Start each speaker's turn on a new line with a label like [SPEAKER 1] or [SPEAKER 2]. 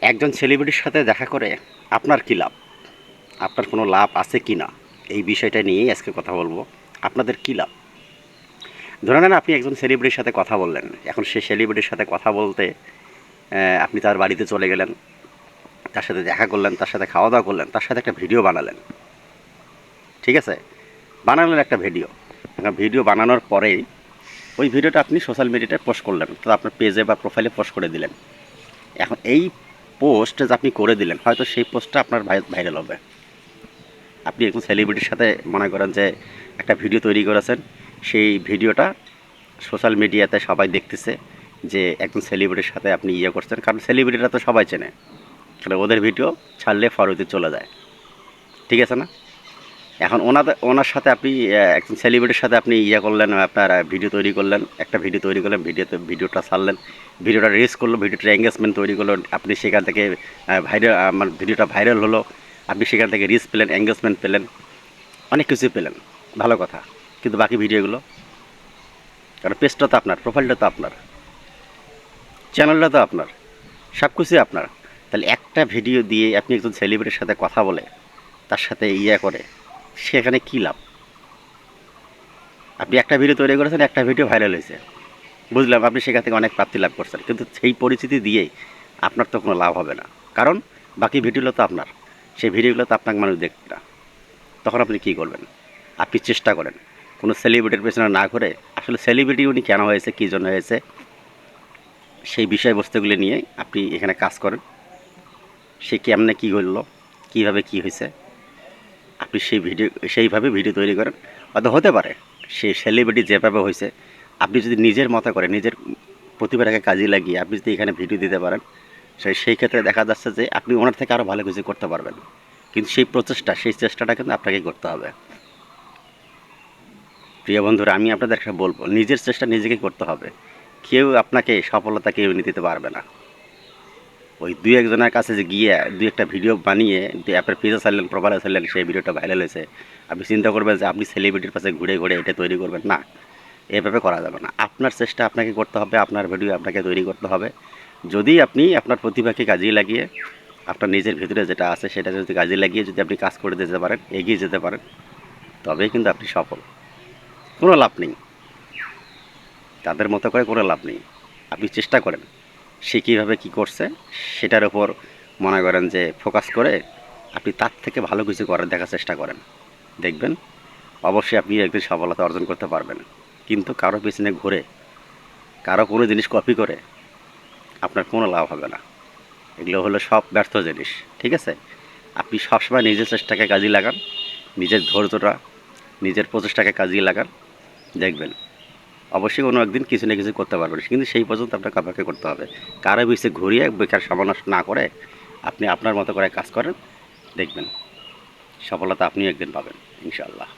[SPEAKER 1] একজন সেলিব্রিটির সাথে দেখা করে আপনার কী লাভ? আপনার কোনো লাভ আছে কি না? এই বিষয়টা নিয়েই আজকে কথা বলব। আপনাদের কী লাভ? ধরে নেন আপনি একজন সেলিব্রিটির সাথে কথা বললেন। এখন সে সেলিব্রিটির সাথে কথা বলতে আপনি তার বাড়িতে চলে গেলেন, তার সাথে দেখা করলেন, তার সাথে খাওয়া দাওয়া করলেন, তার সাথে একটা ভিডিও বানালেন। ঠিক আছে? বানালেন একটা ভিডিও ভিডিও বানানোর পরেই ওই ভিডিওটা আপনি সোশ্যাল মিডিয়াতে পোস্ট করলেন। তো আপনার পেজে বা প্রোফাইলে পোস্ট করে দিলেন। এখন এই পোস্ট যে আপনি করে দিলেন, হয়তো সেই পোস্টটা আপনার ভাইরাল হবে। আপনি একজন সেলিব্রিটির সাথে মনে করেন যে একটা ভিডিও তৈরি করেছেন, সেই ভিডিওটা সোশ্যাল মিডিয়াতে সবাই দেখতেছে যে একজন সেলিব্রিটির সাথে আপনি ইয়ে করছেন। কারণ সেলিব্রিটিরা তো সবাই চেনে। কারণ ওদের ভিডিও ছাড়লে ফরওয়ার্ডে চলে যায়। ঠিক আছে না? এখন ওনাদের ওনার সাথে আপনি একজন সেলিব্রিটির সাথে আপনি ইয়ে করলেন, আপনার ভিডিও তৈরি করলেন, একটা ভিডিও তৈরি করলেন ভিডিওতে ভিডিওটা ছাড়লেন ভিডিওটা রিলিজ করল ভিডিওটা এঙ্গেজমেন্ট তৈরি করল, আপনি সেখান থেকে ভাইরাল আমার ভিডিওটা ভাইরাল হলো, আপনি সেখান থেকে রিচ পেলেন এঙ্গেজমেন্ট পেলেন, অনেক কিছুই পেলেন, ভালো কথা, কিন্তু বাকি ভিডিওগুলো কারণ পেজটা তো আপনার প্রোফাইলটা তো আপনার চ্যানেলটা তো আপনার, সব কিছুই আপনার, তাহলে একটা ভিডিও দিয়ে আপনি একজন সেলিব্রিটির সাথে কথা বলে, তার সাথে ইয়ে করে সেখানে কী লাভ? আপনি একটা ভিডিও তৈরি করেছেন, একটা ভিডিও ভাইরাল হয়েছে। বুঝলাম, আপনি সেখান থেকে অনেক প্রাপ্তি লাভ করছেন। কিন্তু সেই পরিস্থিতি দিয়েই আপনার তো কোনো লাভ হবে না। কারণ বাকি ভিডিওগুলো তো আপনার। সেই ভিডিওগুলো তো আপনাকে মানুষ দেখবে না। তখন আপনি কী করবেন? আপনি চেষ্টা করেন। কোনো সেলিব্রিটির পেছনে না করে আসলে সেলিব্রিটি উনি কেন হয়েছে, কী জন্য হয়েছে, সেই বিষয়বস্তুগুলি নিয়ে আপনি এখানে কাজ করেন। সে কেমনে কী করল কীভাবে কী হয়েছে আপনি সেই ভিডিও, সেইভাবে ভিডিও তৈরি করেন। হয়তো হতে পারে সেই সেলিব্রিটি যেভাবে হয়েছে, আপনি যদি নিজের মতো করে, নিজের প্রতিভাটাকে কাজে লাগিয়ে আপনি যদি এখানে ভিডিও দিতে পারেন সেই সেই ক্ষেত্রে দেখা যাচ্ছে যে আপনি ওনার থেকে আরও ভালো কিছু করতে পারবেন। কিন্তু সেই প্রচেষ্টা, সেই চেষ্টাটা কিন্তু আপনাকেই করতে হবে। প্রিয় বন্ধুরা, আমি আপনাদেরকে বলব, নিজের চেষ্টা নিজেকে করতে হবে। কেউ আপনাকে সফলতা কেউ এনে দিতে পারবে না। ওই দুই একজনের কাছে যে গিয়ে দুই একটা ভিডিও বানিয়ে অ্যাপের পেজে ছাড়লেন প্রোফাইলে ছাড়লেন সেই ভিডিওটা ভাইরাল হয়েছে। আপনি চিন্তা করবেন যে আপনি সেলিব্রিটির পাশে ঘুরে ঘুরে এটা তৈরি করবেন। না, এভাবে করা যাবে না। আপনার চেষ্টা আপনাকে করতে হবে, আপনার ভিডিও আপনাকে তৈরি করতে হবে। যদি আপনি আপনার প্রতিভাকে কাজে লাগিয়ে, আপনার নিজের ভিতরে যেটা আছে সেটা যদি কাজে লাগিয়ে যদি আপনি কাজ করে দিতে পারেন, এগিয়ে যেতে পারেন, তবেই কিন্তু আপনি সফল। কোনো লাভ নেই। তাদের মতো করে কোনো লাভ নেই। আপনি চেষ্টা করেন। সে কীভাবে কী করছে, সেটার উপর মনে করেন যে ফোকাস করে আপনি তার থেকে ভালো কিছু করার দেখার চেষ্টা করেন। দেখবেন, অবশ্যই আপনি একদিন সফলতা অর্জন করতে পারবেন। কিন্তু কারও পিছনে ঘুরে, কারও কোনো জিনিস কপি করে আপনার কোনো লাভ হবে না। এগুলো হলো সব ব্যর্থ জিনিস, ঠিক আছে? আপনি সবসময় নিজের চেষ্টাকে কাজে লাগান, নিজের ধৈর্যটা, নিজের প্রচেষ্টাকে কাজে লাগান, দেখবেন। অবশ্যই কোনো একদিন কিছু না কিছু করতে পারবেন। কিন্তু সেই পর্যন্ত আপনাকে অপেক্ষা করতে হবে। কারও বিষয়ে ঘুরিয়ে বেকার সময় না করে আপনি আপনার মতো করে কাজ করেন, দেখবেন সফলতা আপনিও একদিন পাবেন, ইনশাআল্লাহ।